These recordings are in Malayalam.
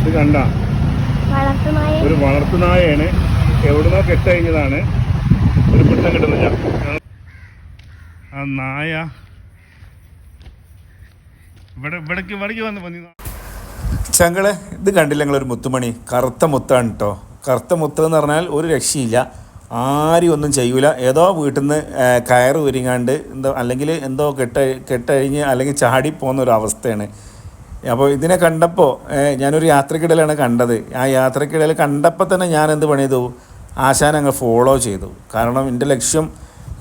ഇത് കണ്ട? വളർത്തുനായ ഒരു വളർത്തുനായയാണ് എവിടുന്നോ കെട്ടഴിഞ്ഞതാണ്. ഒരു പിടുത്തം കിട്ടുന്നില്ല. ആ നായ. ഇവിടെ ഇവിടേക്ക് ഇവിടേക്ക് വന്ന് പന്നി ചങ്ങളെ ഇത് കണ്ടില്ല നിങ്ങളൊരു മുത്തുമണി? കറുത്ത മുത്താണ് കേട്ടോ കറുത്ത മുത്ത് എന്ന് പറഞ്ഞാൽ ഒരു രക്ഷയില്ല. ആരും ഒന്നും ചെയ്യൂല. ഏതോ വീട്ടിൽ നിന്ന് കയറ് ഉരിങ്ങാണ്ട് എന്തോ അല്ലെങ്കിൽ എന്തോ കെട്ട കെട്ടഴിഞ്ഞ് അല്ലെങ്കിൽ ചാടി പോകുന്ന ഒരു അവസ്ഥയാണ്. അപ്പോൾ ഇതിനെ കണ്ടപ്പോൾ ഞാനൊരു യാത്രക്കിടയിലാണ് കണ്ടത്. ആ യാത്രക്കിടയിൽ കണ്ടപ്പോൾ തന്നെ ഞാൻ എന്ത് പണി ചെയ്തു? ആശാൻ അങ്ങ് ഫോളോ ചെയ്തു. കാരണം എന്റെ ലക്ഷ്യം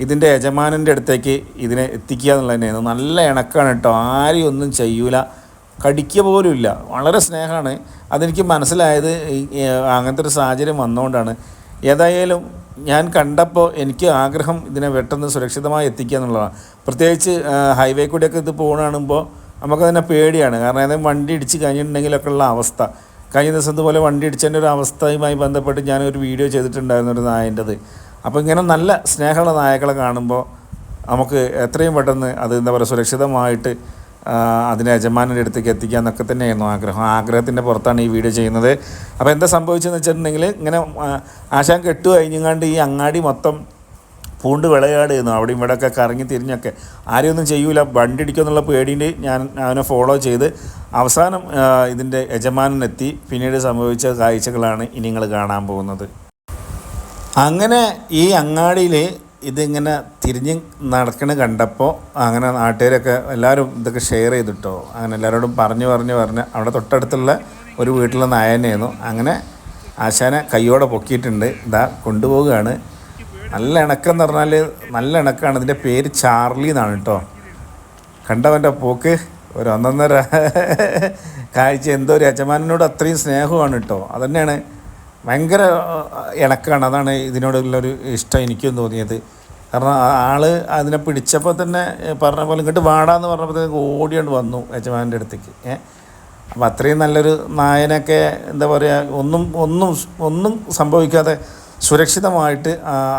ഇതിന്റെ യജമാനന്റെ അടുത്തേക്ക് ഇതിനെ എത്തിക്കുക എന്നുള്ളത് തന്നെയായിരുന്നു നല്ല ഇണക്കാണ് കേട്ടോ. ആരെയും ഒന്നും ചെയ്യൂല. കടിക്കുക പോലും ഇല്ല. വളരെ സ്നേഹമാണ്. അതെനിക്ക് മനസ്സിലായത് അങ്ങനത്തെ ഒരു സാഹചര്യം വന്നുകൊണ്ടാണ് ഏതായാലും ഞാൻ കണ്ടപ്പോൾ എനിക്ക് ആഗ്രഹം ഇതിനെ പെട്ടെന്ന് സുരക്ഷിതമായി എത്തിക്കുക എന്നുള്ളതാണ്. പ്രത്യേകിച്ച് ഹൈവേ കൂടെയൊക്കെ ഇത് പോകുന്ന കാണുമ്പോൾ നമുക്ക് തന്നെ പേടിയാണ്. കാരണം ഏതെങ്കിലും വണ്ടി ഇടിച്ച് കഴിഞ്ഞിട്ടുണ്ടെങ്കിലൊക്കെ ഉള്ള അവസ്ഥ. കഴിഞ്ഞ ദിവസം ഇതുപോലെ വണ്ടി ഇടിച്ചതിന്റെ ഒരു അവസ്ഥയുമായി ബന്ധപ്പെട്ട് ഞാനൊരു വീഡിയോ ചെയ്തിട്ടുണ്ടായിരുന്നു ഒരു നായന്റെത്. അപ്പോൾ ഇങ്ങനെ നല്ല സ്നേഹമുള്ള നായകളെ കാണുമ്പോൾ നമുക്ക് എത്രയും പെട്ടെന്ന് അത് എന്താ പറയുക സുരക്ഷിതമായിട്ട് അതിന്റെ യജമാനന്റെ അടുത്തേക്ക് എത്തിക്കുക എന്നൊക്കെ തന്നെയായിരുന്നു ആഗ്രഹം. ആഗ്രഹത്തിന്റെ പുറത്താണ് ഈ വീഡിയോ ചെയ്യുന്നത്. അപ്പോൾ എന്താ സംഭവിച്ചതെന്ന് വെച്ചിട്ടുണ്ടെങ്കിൽ ഇങ്ങനെ ആശാൻ കെട്ടു കഴിഞ്ഞങ്ങാണ്ട് ഈ അങ്ങാടി മൊത്തം പൂണ്ട് വിളയാടുന്നു അവിടെ ഇവിടെയൊക്കെ കറങ്ങി തിരിഞ്ഞൊക്കെ. ഒന്നും ചെയ്യൂല. വണ്ടി ഇടിക്കുമെന്നുള്ള പേടിന്റെ ഞാൻ അവനെ ഫോളോ ചെയ്ത് അവസാനം ഇതിന്റെ യജമാനെത്തി പിന്നീട് സംഭവിച്ച കാഴ്ചകളാണ് ഇനി നിങ്ങൾ കാണാൻ പോകുന്നത്. അങ്ങനെ ഈ അങ്ങാടിയിൽ ഇതിങ്ങനെ തിരിഞ്ഞ് നടക്കണ കണ്ടപ്പോൾ അങ്ങനെ നാട്ടുകാരൊക്കെ എല്ലാവരും ഇതൊക്കെ ഷെയർ ചെയ്തിട്ടോ. അങ്ങനെ എല്ലാവരോടും പറഞ്ഞു പറഞ്ഞു പറഞ്ഞ് അവിടെ തൊട്ടടുത്തുള്ള ഒരു വീട്ടിലെ നായനായിരുന്നു അങ്ങനെ ആശാനെ കൈയോടെ പൊക്കിയിട്ടുണ്ട്. ഇതാ കൊണ്ടുപോവുകയാണ്. നല്ല ഇണക്കം പറഞ്ഞാൽ നല്ല ഇണക്കാണ്. ഇതിന്റെ പേര് ചാർലി എന്നാണ് കേട്ടോ കണ്ടവന്റെ പോക്ക് ഒരു ഒന്നൊന്നര കാഴ്ച. എന്തോ ഒരു യജമാനോട് അത്രയും സ്നേഹമാണ് കേട്ടോ അതന്നെയാണ് ഭയങ്കര ഇണക്കാണ്. അതാണ് ഇതിനോടുള്ളൊരു ഇഷ്ടം എനിക്കും തോന്നിയത്. കാരണം ആൾ അതിനെ പിടിച്ചപ്പോൾ തന്നെ പറഞ്ഞ പോലെ ഇങ്ങോട്ട് വാടാന്ന് പറഞ്ഞപ്പോഴത്തേക്ക് ഓടിയോണ്ട് വന്നു യജമാന്റെ അടുത്തേക്ക്. ഏഹ് അപ്പം അത്രയും നല്ലൊരു നായനൊക്കെ എന്താ പറയുക ഒന്നും ഒന്നും ഒന്നും സംഭവിക്കാതെ സുരക്ഷിതമായിട്ട്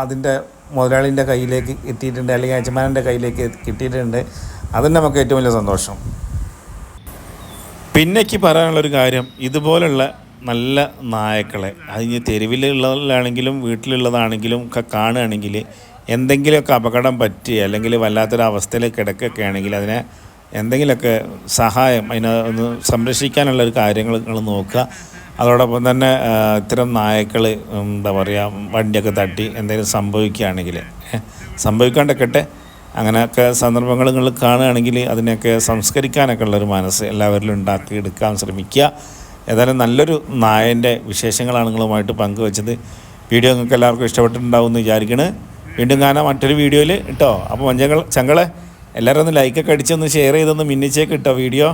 അതിന്റെ മുതലാളിന്റെ കയ്യിലേക്ക് എത്തിയിട്ടുണ്ട് അല്ലെങ്കിൽ യജമാനന്റെ കയ്യിലേക്ക് കിട്ടിയിട്ടുണ്ട്. അതിന് നമുക്ക് ഏറ്റവും വലിയ സന്തോഷം. പിന്നേക്ക് പറയാനുള്ളൊരു കാര്യം ഇതുപോലുള്ള നല്ല നായക്കളെ അതിന് തെരുവിലുള്ളതാണെങ്കിലും വീട്ടിലുള്ളതാണെങ്കിലും ഒക്കെ കാണുകയാണെങ്കിൽ എന്തെങ്കിലുമൊക്കെ അപകടം പറ്റി അല്ലെങ്കിൽ വല്ലാത്തൊരു അവസ്ഥയിൽ കിടക്കുകയൊക്കെ ആണെങ്കിൽ അതിനെ എന്തെങ്കിലുമൊക്കെ സഹായം അതിനെ ഒന്ന് സംരക്ഷിക്കാനുള്ള കാര്യങ്ങൾ നിങ്ങൾ നോക്കുക. അതോടൊപ്പം തന്നെ ഇത്തരം നായക്കൾ എന്താ പറയുക വണ്ടിയൊക്കെ തട്ടി എന്തെങ്കിലും സംഭവിക്കുകയാണെങ്കിൽ സംഭവിക്കാണ്ടൊക്കെ അങ്ങനെയൊക്കെ സന്ദർഭങ്ങൾ നിങ്ങൾ കാണുകയാണെങ്കിൽ അതിനെയൊക്കെ സംസ്കരിക്കാനൊക്കെ ഉള്ളൊരു മനസ്സ് എല്ലാവരിലും ഉണ്ടാക്കി എടുക്കാൻ ശ്രമിക്കുക. ഏതായാലും നല്ലൊരു നായന്റെ വിശേഷങ്ങളാണ് നിങ്ങളുമായിട്ട് പങ്കുവച്ചത്. വീഡിയോ നിങ്ങൾക്ക് എല്ലാവർക്കും ഇഷ്ടപ്പെട്ടിട്ടുണ്ടാവും എന്ന് വിചാരിക്കണ്. വീണ്ടും കാണാം മറ്റൊരു വീഡിയോയിൽ. കേട്ടോ അപ്പോൾ മഞ്ചങ്ങൾ ചങ്ങളെ എല്ലാവരും ഒന്ന് ലൈക്കൊക്കെ അടിച്ചൊന്ന് ഷെയർ ചെയ്തൊന്ന് മിന്നിച്ചേക്ക് കേട്ടോ വീഡിയോ.